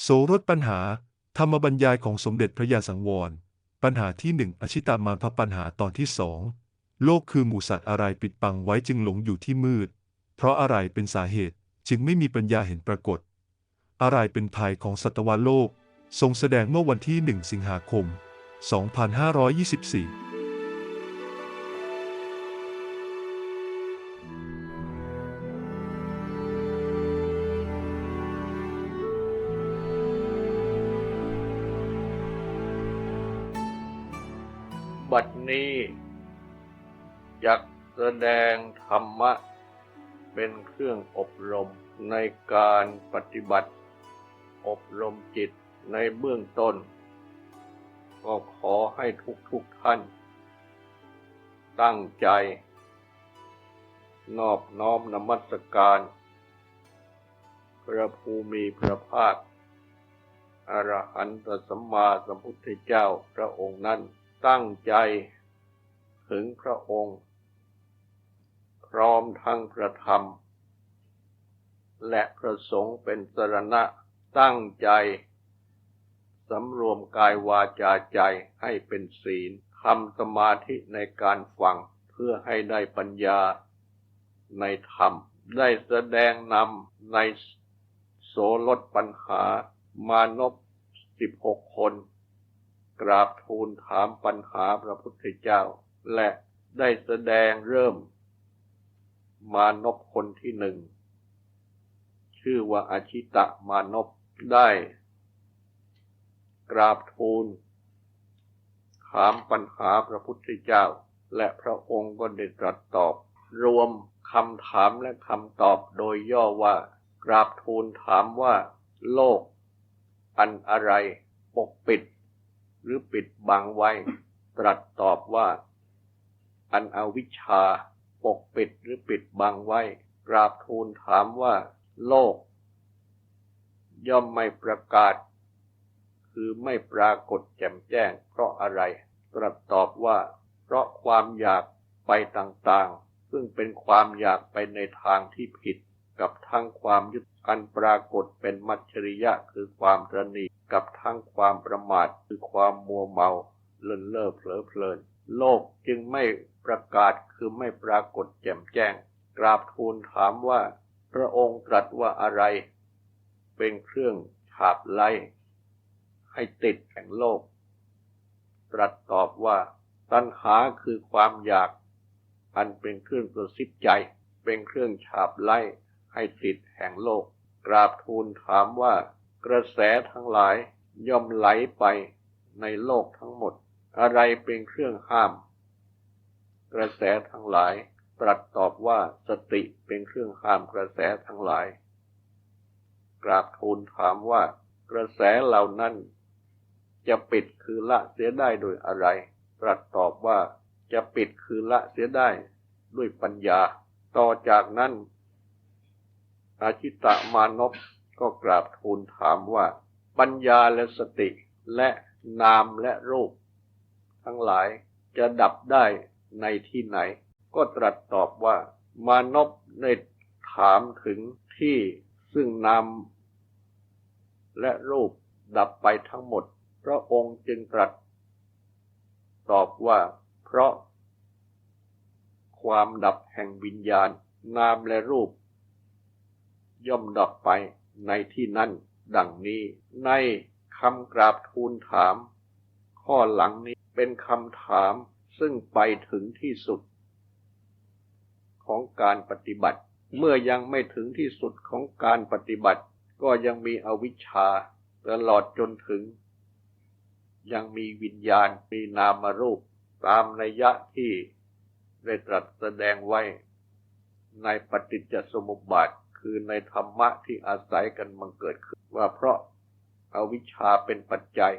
โสรถปัญหา ธรรมบรรยายของสมเด็จพระยาสังวร ปัญหาที่หนึ่งอชิตามาพปัญหาตอนที่สองโลกคือหมูสัตว์อะไรปิดบังไว้จึงหลงอยู่ที่มืด เพราะอะไรเป็นสาเหตุจึงไม่มีปัญญาเห็นปรากฏ อะไรเป็นภัยของสัตวโลก ทรงแสดงเมื่อวันที่ 1 สิงหาคม 2524 บัดนี้จักแสดงธรรมะ เป็นเครื่องอบรมในการปฏิบัติ อบรมจิตในเบื้องต้น ก็ขอให้ทุกทุกๆท่าน ตั้งใจ นอบน้อมนมัสการ พระภูมิพระภาคอรหันตสัมมาสัมพุทธเจ้าพระองค์นั้น ตั้งใจถึงพระองค์ พร้อมทั้งพระธรรม และพระสงฆ์เป็นสรณะตั้งใจสำรวมกายวาจาใจให้เป็นศีลทำสมาธิในการฟังเพื่อให้ได้ปัญญาในธรรม ได้แสดงนำในโสลดปัญหามานพสิบหกคน กราบทูลถามปัญหาพระพุทธเจ้า และได้แสดงเริ่ม มานพคนที่หนึ่ง ชื่อว่าอาชิตะมานพได้ กราบทูลถามปัญหาพระพุทธเจ้า และพระองค์ก็ได้ตรัสตอบ รวมคำถามและคำตอบโดยย่อว่า กราบทูลถามว่า โลก อันอะไรปกปิด หรือปิดบังไว้ ตรัสตอบว่า อันอวิชชาปกปิดหรือปิดบังไว้ กราบทูลถามว่า โลก ย่อมไม่ประกาศ คือไม่ปรากฏแจ่มแจ้ง เพราะอะไร ตรัสตอบว่า เพราะความอยากไปต่างๆ ซึ่งเป็นความอยากไปในทางที่ผิด กับทั้งความยึดอันปรากฏเป็นมัจฉริยะคือความตรณีกับทั้งความประมาทคือความมัวเมาเลินเล่อเผลอเพลิน โลกจึงไม่ประกาศคือไม่ปรากฏแจ่มแจ้ง กราบทูลถามว่า พระองค์ตรัสว่าอะไร เป็นเครื่องฉาบไล่ให้ติดแห่งโลก ตรัสตอบว่า ตัณหาคือความอยาก อันเป็นเครื่องกระซิบใจ เป็นเครื่องฉาบไล่ ให้ติดแห่งโลก กราบทูลถามว่ากระแสทั้งหลายย่อมไหลไปในโลกทั้งหมด อะไรเป็นเครื่องห้าม กระแสทั้งหลาย ตรัสตอบว่าสติเป็นเครื่องห้ามกระแสทั้งหลาย กราบทูลถามว่า กระแสเหล่านั้น จะปิดคือละเสียได้โดยอะไร ตรัสตอบว่าจะปิดคือละเสียได้ด้วยปัญญา ต่อจากนั้น อาชิตะมานพก็กราบทูลถามว่า ปัญญาและสติและนามและรูป ทั้งหลายจะดับได้ในที่ไหน ก็ตรัสตอบว่ามานพได้ถามถึงที่ซึ่งนามและรูปดับไปทั้งหมด พระองค์จึงตรัส ตอบว่า เพราะ ความดับแห่งวิญญาณ นามและรูป ย่อมดับไปในที่นั่นดังนี้ ในคำกราบทูลถาม ข้อหลังนี้เป็นคำถามซึ่งไปถึงที่สุด ของการปฏิบัติ เมื่อยังไม่ถึงที่สุดของการปฏิบัติ ก็ยังมีอวิชชาตลอดจนถึง ยังมีวิญญาณมีนามรูป ตามนัยยะที่ได้ตรัสแสดงไว้ในปฏิจจสมุปบาท คือในธรรมะที่อาศัยกันมังเกิดขึ้นว่าเพราะอาวิชชาเป็นปัจจัย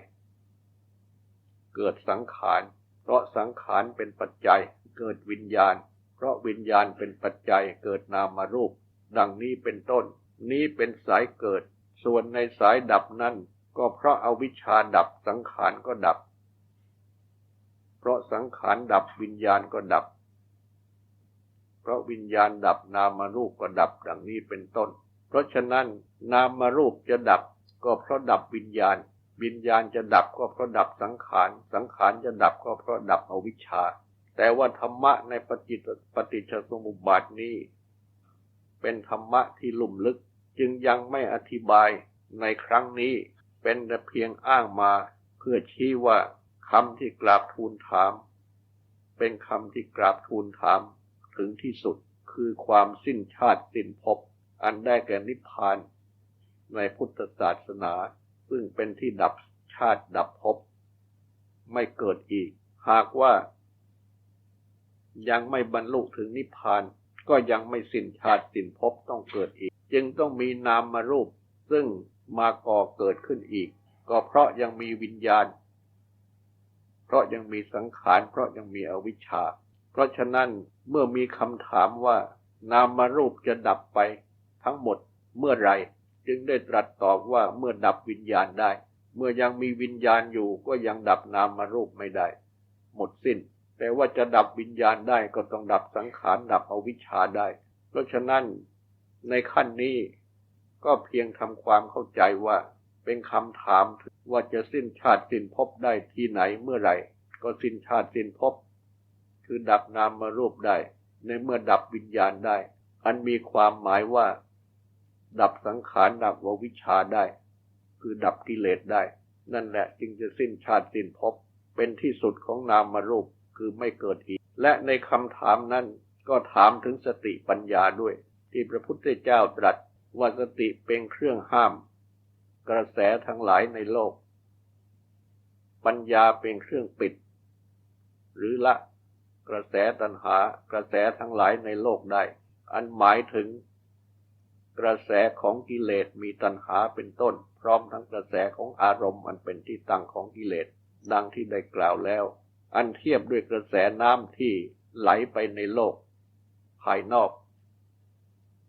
เกิดสังขาร เพราะสังขารเป็นปัจจัย เกิดวิญญาณ เพราะวิญญาณเป็นปัจจัยเกิดนามารูป ดังนี้เป็นต้น นี้เป็นสายเกิด ส่วนในสายดับนั้นก็เพราะอาวิชชาดับสังขารก็ดับ เพราะสังขารดับวิญญาณก็ดับ เพราะวิญญาณดับนามารูปก็ดับดังนี้เป็นต้น เพราะฉะนั้นนามารูปจะดับ ก็เพราะดับวิญญาณ วิญญาณจะดับก็เพราะดับสังขาร สังขารจะดับก็เพราะดับอวิชชา แต่ว่าธรรมะในปฏิจจปฏิจจสมุปบาทนี้ เป็นธรรมะที่ลุ่มลึกจึงยังไม่อธิบายในครั้งนี้เป็นแต่เพียงอ้างมาเพื่อชี้ว่าคำที่กราบทูลถาม เป็นคำที่กราบทูลถาม ถึงที่สุดคือความสิ้นชาติสิ้นภพอันได้แก่นิพพานในพุทธศาสนา ซึ่งเป็นที่ดับชาติดับภพไม่เกิดอีก หากว่า ยังไม่บรรลุถึงนิพพานก็ยังไม่สิ้นชาติสิ้นภพต้องเกิดอีก จึงต้องมีนามมารูป ซึ่งมาก่อเกิดขึ้นอีก ก็เพราะยังมีวิญญาณ เพราะยังมีสังขาร เพราะยังมีอวิชชา เพราะฉะนั้น เมื่อมีคำถามว่า นามารูปจะดับไปทั้งหมดเมื่อไรจึงได้ตรัสตอบว่าเมื่อดับวิญญาณได้ เมื่อยังมีวิญญาณอยู่ก็ยังดับนามารูปไม่ได้ หมดสิ้น แต่ว่าจะดับวิญญาณได้ก็ต้องดับสังขารดับอวิชชาได้ เพราะฉะนั้นในขั้นนี้ก็เพียงทำความเข้าใจว่าเป็นคำถามว่าจะสิ้นชาติสิ้นภพได้ที่ไหนเมื่อไหร่ ก็สิ้นชาติสิ้นภพ คือดับนามมารูปได้ ในเมื่อดับวิญญาณได้ อันมีความหมายว่า ดับสังขารดับววิชชาได้ คือดับกิเลสได้ นั่นแหละจึงจะสิ้นชาติสิ้นภพเป็นที่สุดของนามมารูปคือไม่เกิดอีก และในคำถามนั้นก็ถามถึงสติปัญญาด้วย ที่พระพุทธเจ้าตรัสว่าสติเป็นเครื่องห้าม กระแสทั้งหลายในโลก ปัญญาเป็นเครื่องปิด หรือละ กระแสตัณหากระแสทั้งหลายในโลกได้ อันหมายถึง กระแสของกิเลสมีตัณหาเป็นต้น พร้อมทั้งกระแสของอารมณ์อันเป็นที่ตั้งของกิเลสดังที่ได้กล่าวแล้ว อันเทียบด้วยกระแสน้ำที่ไหลไปในโลก ภายนอก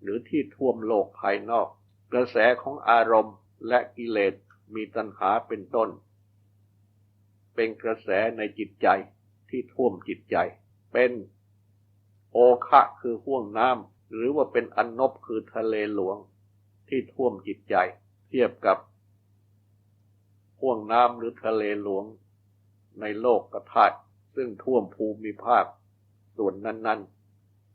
หรือที่ท่วมโลกภายนอก กระแสของอารมณ์และกิเลสมีตัณหาเป็นต้น เป็นกระแสในจิตใจที่ท่วมจิตใจ เป็นโอคะคือห่วงน้ำหรือว่าเป็นอนนบคือทะเลหลวงที่ท่วมจิตใจ เทียบกับห่วงน้ำหรือทะเลหลวงในโลกกระถาดซึ่งท่วมภูมิภาคส่วนนั้น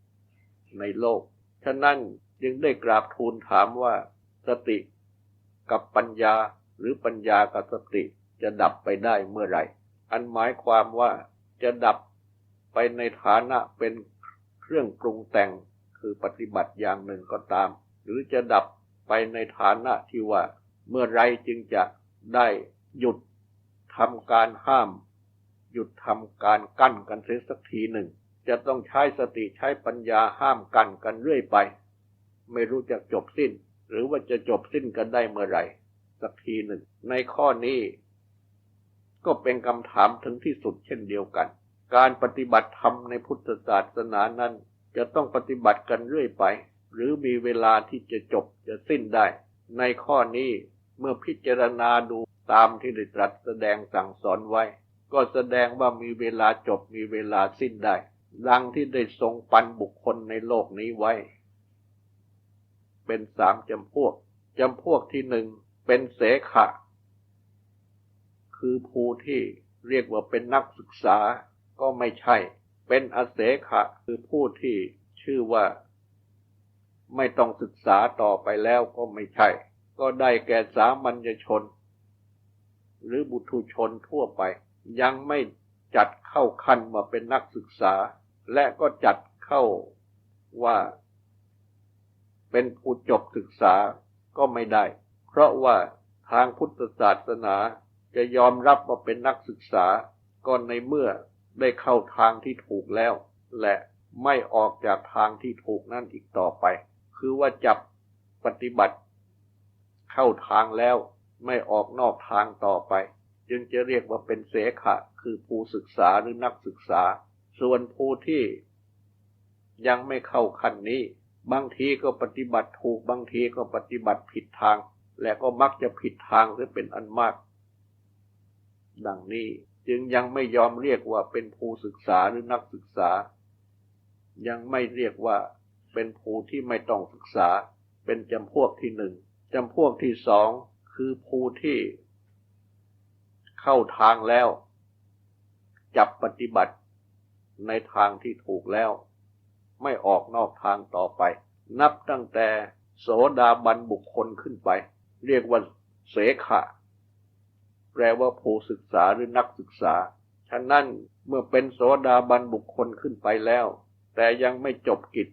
ๆ ในโลก ฉะนั้นจึงได้กราบทูลถามว่าสติกับปัญญาหรือปัญญากับสติจะดับไปได้เมื่อไหร่ อันหมายความว่าจะดับ ไปในฐานะเป็นเครื่องปรุงแต่งคือปฏิบัติอย่างหนึ่งก็ตาม หรือจะดับไปในฐานะที่ว่า เมื่อไรจึงจะได้หยุดทำการห้าม หยุดทำการกั้นกันเสียสักทีหนึ่ง จะต้องใช้สติใช้ปัญญาห้ามกันกันเรื่อยไป ไม่รู้จะจบสิ้น หรือว่าจะจบสิ้นกันได้เมื่อไรสักทีหนึ่ง ในข้อนี้ ก็เป็นคำถามถึงที่สุดเช่นเดียวกัน การปฏิบัติธรรมในพุทธศาสนานั้น จะต้องปฏิบัติกันเรื่อยไป หรือมีเวลาที่จะจบจะสิ้นได้ ในข้อนี้เมื่อพิจารณาดูตามที่ได้ตรัสแสดงสั่งสอนไว้ ก็แสดงว่ามีเวลาจบมีเวลาสิ้นได้ ดังที่ได้ทรงปันบุคคลในโลกนี้ไว้ เป็นสามจำพวกจำพวกที่หนึ่งเป็นเสขะ คือภูที่เรียกว่าเป็นนักศึกษา ก็ไม่ใช่ เป็นอเสขะคือผู้ที่ชื่อว่า ไม่ต้องศึกษาต่อไปแล้วก็ไม่ใช่ ก็ได้แก่สามัญชน หรือบุตุชนทั่วไป ยังไม่จัดเข้าขั้นมาเป็นนักศึกษา และก็จัดเข้าว่า เป็นผู้จบศึกษาก็ไม่ได้ เพราะว่าทางพุทธศาสนาจะยอมรับว่าเป็นนักศึกษาก็ในเมื่อ ได้เข้าทางที่ถูกแล้ว และไม่ออกจากทางที่ถูกนั่นอีกต่อไป คือว่าจับปฏิบัติ เข้าทางแล้วไม่ออกนอกทางต่อไป จึงจะเรียกว่าเป็นเสขะ คือผู้ศึกษาหรือนักศึกษา ส่วนผู้ที่ยังไม่เข้าขั้นนี้ บางทีก็ปฏิบัติถูกบางทีก็ปฏิบัติผิดทาง และก็มักจะผิดทางจะเป็นอันมาก ดังนี้ จึงยังไม่ยอมเรียกว่าเป็นผู้ศึกษาหรือนักศึกษา ยังไม่เรียกว่าเป็นผู้ที่ไม่ต้องศึกษา เป็นจำพวกที่หนึ่งจำพวกที่สองคือผู้ที่ เข้าทางแล้ว จับปฏิบัติในทางที่ถูกแล้ว ไม่ออกนอกทางต่อไป นับตั้งแต่โสดาบันบุคคลขึ้นไป เรียกว่าเสขะ แปลว่าผู้ศึกษาหรือนักศึกษา ฉะนั้นเมื่อเป็นโสดาบันบุคคลขึ้นไปแล้ว แต่ยังไม่จบกิจ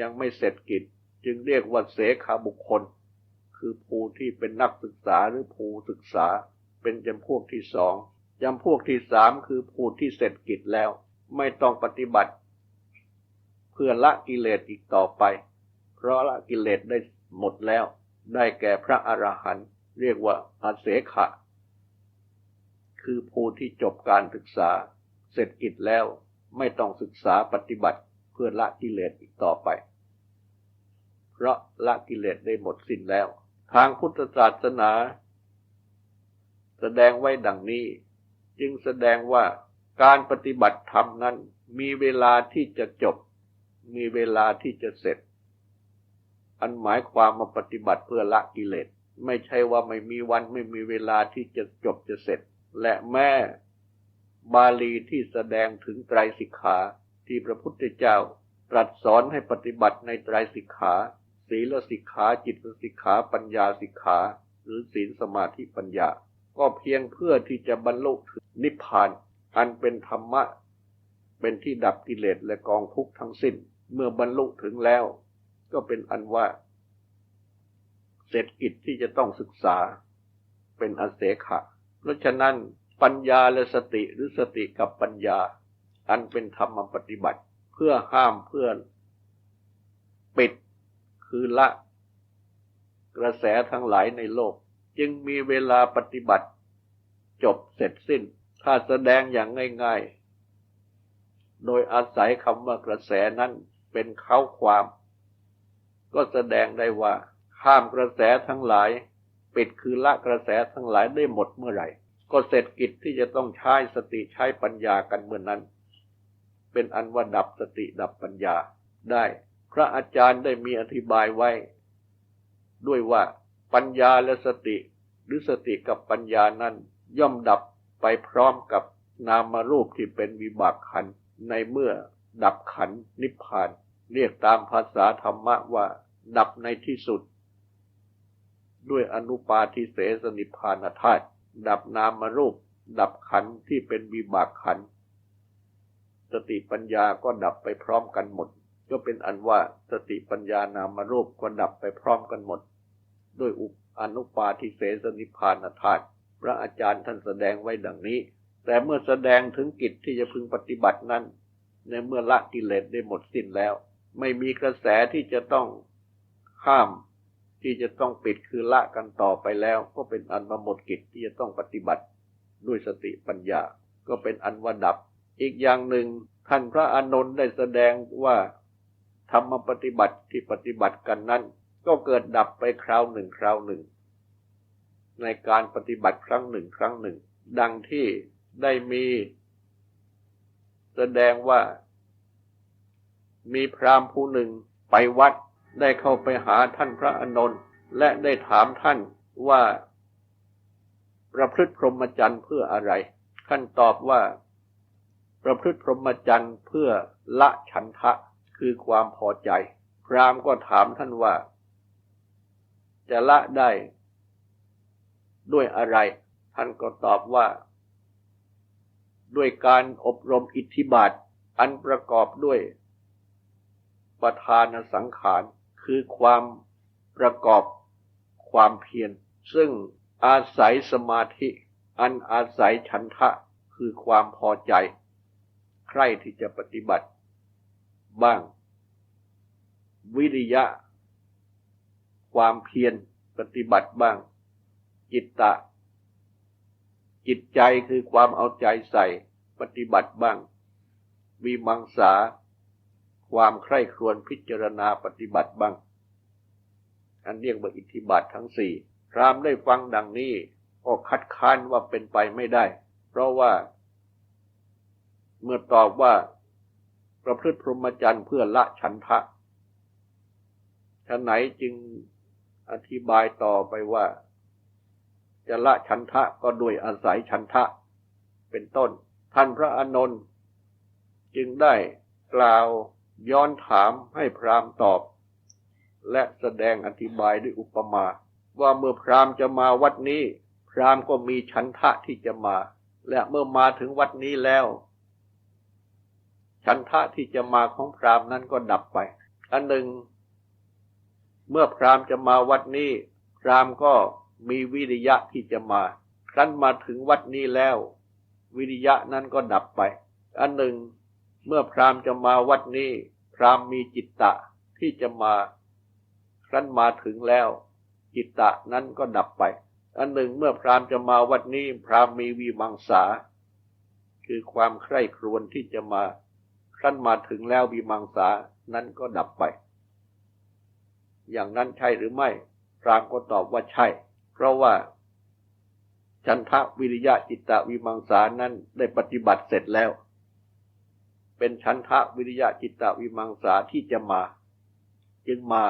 ยังไม่เสร็จกิจ จึงเรียกว่าเสขาบุคคล คือผู้ที่เป็นนักศึกษาหรือผู้ศึกษา เป็นจำพวกที่สองจำพวกที่สามคือผู้ที่เสร็จกิจแล้ว ไม่ต้องปฏิบัติ เพื่อละกิเลสอีกต่อไป เพราะละกิเลสได้หมดแล้ว ได้แก่พระอรหันต์เรียกว่าอาเสขะ คือผู้ที่จบการศึกษา เสร็จกิจแล้วไม่ต้องศึกษาปฏิบัติเพื่อละกิเลสอีกต่อไป เพราะละกิเลสได้หมดสิ้นแล้ว ทางพุทธศาสนา แสดงไว้ดังนี้ จึงแสดงว่าการปฏิบัติธรรมนั้น มีเวลาที่จะจบ มีเวลาที่จะเสร็จ อันหมายความมาปฏิบัติเพื่อละกิเลส ไม่ใช่ว่าไม่มีวันไม่มีเวลาที่จะจบจะเสร็จ และแม่บาลีที่แสดงถึงไตรสิกขาที่พระพุทธเจ้าตรัสสอนให้ปฏิบัติในไตรสิกขา ศีลสิกขาจิตสิกขาปัญญาสิกขา หรือศีลสมาธิปัญญา ก็เพียงเพื่อที่จะบรรลุถึงนิพพาน อันเป็นธรรมะ เป็นที่ดับกิเลสและกองทุกข์ทั้งสิ้น เมื่อบรรลุถึงแล้ว ก็เป็นอันว่าเสร็จกิจที่จะต้องศึกษาเป็นอเสขะ เพราะฉะนั้นปัญญาและสติหรือสติกับปัญญา อันเป็นธรรมปฏิบัติ เพื่อห้ามเพื่อนปิดคือละ กระแสทั้งหลายในโลก จึงมีเวลาปฏิบัติ จบเสร็จสิ้น ถ้าแสดงอย่างง่าย ๆ โดยอาศัยคำว่ากระแสนั้นเป็นเข้าความ ก็แสดงได้ว่า ข้ามกระแสทั้งหลาย ปิดคือละกระแสทั้งหลายได้หมดเมื่อไหร่ ก็เสร็จกิจที่จะต้องใช้สติใช้ปัญญากันเมื่อนนั้น เป็นอันว่าดับสติดับปัญญาได้ พระอาจารย์ได้มีอธิบายไว้ ด้วยว่าปัญญาและสติ หรือสติกับปัญญานั้น ย่อมดับไปพร้อมกับนามรูปที่เป็นวิบากขันในเมื่อดับขันนิพพาน เรียกตามภาษาธรรมะว่า ดับในที่สุด ด้วยอนุปาทิเสสนิพานธาตุดับนามรูป ดับขันที่เป็นวิบากขัน สติปัญญาก็ดับไปพร้อมกันหมด ก็เป็นอันว่าสติปัญญานามรูปก็ดับไปพร้อมกันหมด ด้วยอุปอนุปาทิเสสนิพานธาตุพระอาจารย์ท่านแสดงไว้ดังนี้ แต่เมื่อแสดงถึงกิจที่จะพึงปฏิบัตินั้น ในเมื่อละกิเลสได้หมดสิ้นแล้ว ไม่มีกระแสที่จะต้องห้าม ที่จะต้องปิดคือละกันต่อไปแล้วก็เป็นอันมาหมดกิจที่จะต้องปฏิบัติด้วยสติปัญญา ก็เป็นอันว่าดับ อีกอย่างหนึ่งท่านพระอานนท์ได้แสดงว่าธรรมปฏิบัติที่ปฏิบัติกันนั้น ก็เกิดดับไปคราวหนึ่งคราวหนึ่ง ในการปฏิบัติครั้งหนึ่งครั้งหนึ่ง ดังที่ได้มี แสดงว่า มีพราหมณ์ผู้หนึ่งไปวัด ได้เข้าไปหาท่านพระอานนท์และได้ถามท่านว่า ประพฤติพรหมจรรย์เพื่ออะไร ท่านตอบว่า ประพฤติพรหมจรรย์เพื่อละฉันทะคือความพอใจ พรามก็ถามท่านว่า จะละได้ด้วยอะไร ท่านก็ตอบว่า ด้วยการอบรมอิทธิบาทอันประกอบด้วยประธานสังขาร คือความประกอบความเพียรซึ่งอาศัยสมาธิ อันอาศัยฉันทะคือความพอใจ ใครที่จะปฏิบัติ บ้าง วิริยะ ความเพียรปฏิบัติบ้าง จิตตะ จิตใจคือความเอาใจใส่ปฏิบัติบ้างวิมังสา ความใคร่ครวญพิจารณาปฏิบัติบ้าง อันเรียกว่าอิทธิบาททั้งสี่พรามได้ฟังดังนี้ก็คัดค้านว่าเป็นไปไม่ได้ เพราะว่า เมื่อตอบว่าประพฤติพรหมจรรย์เพื่อละฉันทะฉะไหนจึงอธิบายต่อไปว่า จะละฉันทะก็โดยอาศัยฉันทะเป็นต้น ท่านพระอานนท์จึงได้กล่าว ย้อนถามให้พราหมณ์ตอบ และแสดงอธิบายด้วยอุปมา ว่าเมื่อพราหมณ์จะมาวัดนี้ พราหมณ์ก็มีฉันทะที่จะมา และเมื่อมาถึงวัดนี้แล้วฉันทะที่จะมาของพราหมณ์นั้นก็ดับไป อันหนึ่ง เมื่อพราหมณ์จะมาวัดนี้ พราหมณ์ก็มีวิริยะที่จะมา ครั้นมาถึงวัดนี้แล้ว วิริยะนั้นก็ดับไป อันหนึ่ง เมื่อพราหมณ์จะมาวัดนี้ พราหมณ์มีจิตตะที่จะมาครั้นมาถึงแล้ว จิตตะนั้นก็ดับไป อันหนึ่งเมื่อพราหมณ์จะมาวัดนี้ พราหมณ์มีวิมังสา คือความใคร่ครวญที่จะมา ครั้นมาถึงแล้ววิมังสานั้นก็ดับไป อย่างนั้นใช่หรือไม่ พราหมณ์ก็ตอบว่าใช่ เพราะว่า ฉันทะวิริยะจิตตะวิมังสานั้นได้ปฏิบัติเสร็จแล้ว เป็นฉันทะวิริยะจิตตวิมังสาที่จะมา จึงมา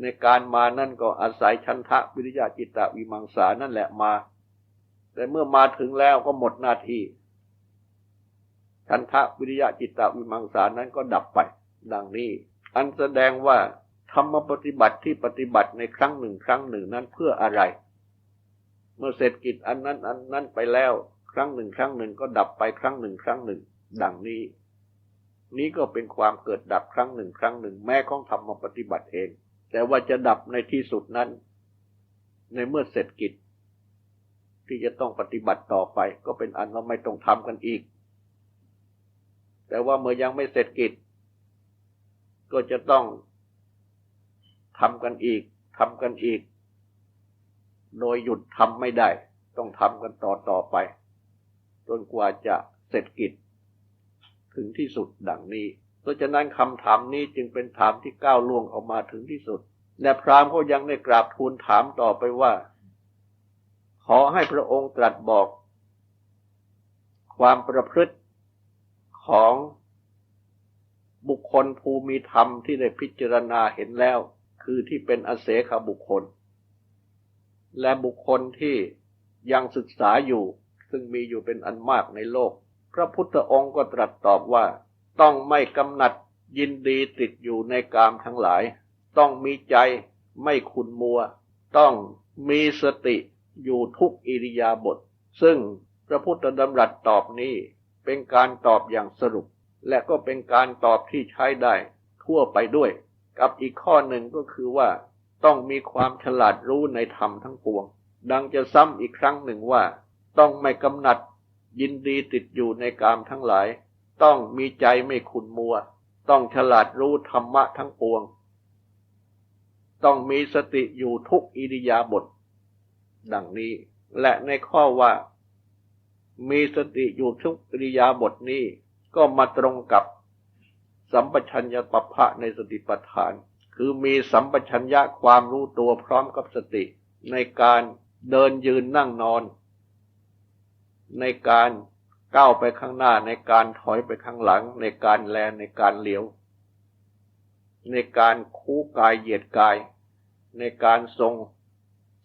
ในการมานั่นก็อาศัยฉันทะวิริยะจิตตวิมังสานั่นแหละมา แต่เมื่อมาถึงแล้วก็หมดหน้าที่ฉันทะวิริยะจิตตวิมังสานั้นก็ดับไป ดังนี้ อันแสดงว่าธรรมปฏิบัติที่ปฏิบัติในครั้งหนึ่งครั้งหนึ่งนั้นเพื่ออะไร เมื่อเสร็จกิจอันนั้นอันนั้นไปแล้ว ครั้งหนึ่งครั้งหนึ่งก็ดับไปครั้งหนึ่งครั้งหนึ่ง ดังนี้ นี้ก็เป็นความเกิดดับครั้งหนึ่งครั้งหนึ่งแม้ของธรรมปฏิบัติเอง แต่ว่าจะดับในที่สุดนั้น ในเมื่อเสร็จกิจ ที่จะต้องปฏิบัติต่อไป ก็เป็นอันว่าไม่ต้องทำกันอีก แต่ว่าเมื่อยังไม่เสร็จกิจ ก็จะต้องทำกันอีกทำกันอีก โดยหยุดทำไม่ได้ ต้องทำกันต่อต่อไป จนกว่าจะเสร็จกิจ ถึงที่สุดดังนี้ เพราะฉะนั้นคำถามนี้จึงเป็นถามที่ก้าวล่วงออกมาถึงที่สุด และพราหมณ์ก็ยังได้กราบทูลถามต่อไปว่า ขอให้พระองค์ตรัสบอก ความประพฤติของบุคคลภูมิธรรมที่ได้พิจารณาเห็นแล้ว คือที่เป็นอเสขบุคคล และบุคคลที่ยังศึกษาอยู่ ซึ่งมีอยู่เป็นอันมากในโลก พระพุทธองค์ก็ตรัสตอบว่า ต้องไม่กำหนัดยินดีติดอยู่ในกามทั้งหลาย ต้องมีใจไม่ขุนมัว ต้องมีสติอยู่ทุกอิริยาบถซึ่งพระพุทธดำรัสตอบนี้เป็นการตอบอย่างสรุป และก็เป็นการตอบที่ใช้ได้ทั่วไปด้วย กับอีกข้อหนึ่งก็คือว่า ต้องมีความฉลาดรู้ในธรรมทั้งปวง ดังจะซ้ำอีกครั้งหนึ่งว่า ต้องไม่กำหนัด ยินดีติดอยู่ในกามทั้งหลาย ต้องมีใจไม่ขุนมัว ต้องฉลาดรู้ธรรมะทั้งปวง ต้องมีสติอยู่ทุกอิริยาบถดังนี้ และในข้อว่า มีสติอยู่ทุกอิริยาบถนี้ ก็มาตรงกับสัมปชัญญะปภะในสติปัฏฐาน คือมีสัมปชัญญะความรู้ตัวพร้อมกับสติ ในการเดินยืนนั่งนอน ในการก้าวไปข้างหน้าในการถอยไปข้างหลัง ในการแลในการเหลียว ในการคู่กายเหยียดกาย ในการทรง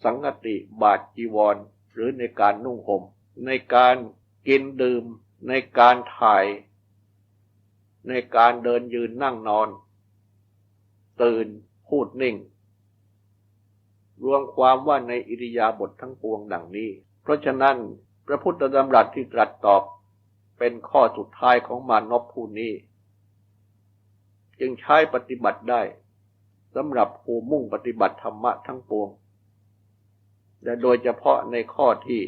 สังกติบาทจีวร หรือในการนุ่งห่มในการกินดื่ม ในการถ่าย ในการเดินยืนนั่งนอน ตื่นพูดนิ่ง รวมความว่าในอิริยาบถททั้งปวงดังนี้ เพราะฉะนั้น พระพุทธดำรัสที่ตรัสตอบเป็นข้อสุดท้ายของมานพผู้นี้ จึงใช้ปฏิบัติได้สำหรับผู้มุ่งปฏิบัติธรรมะทั้งปวงและโดยเฉพาะในข้อที่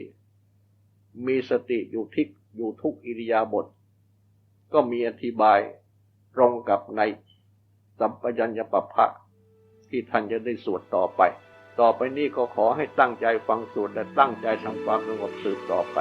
มีสติอยู่ทิกอยู่ทุกอิริยาบถก็มีอธิบายตรงกับในสัมปยัญญปภะที่ท่านจะได้สวดต่อไป ต่อไปนี้ก็ขอให้ตั้งใจฟังสวดและตั้งใจทำความสงบสืบต่อไป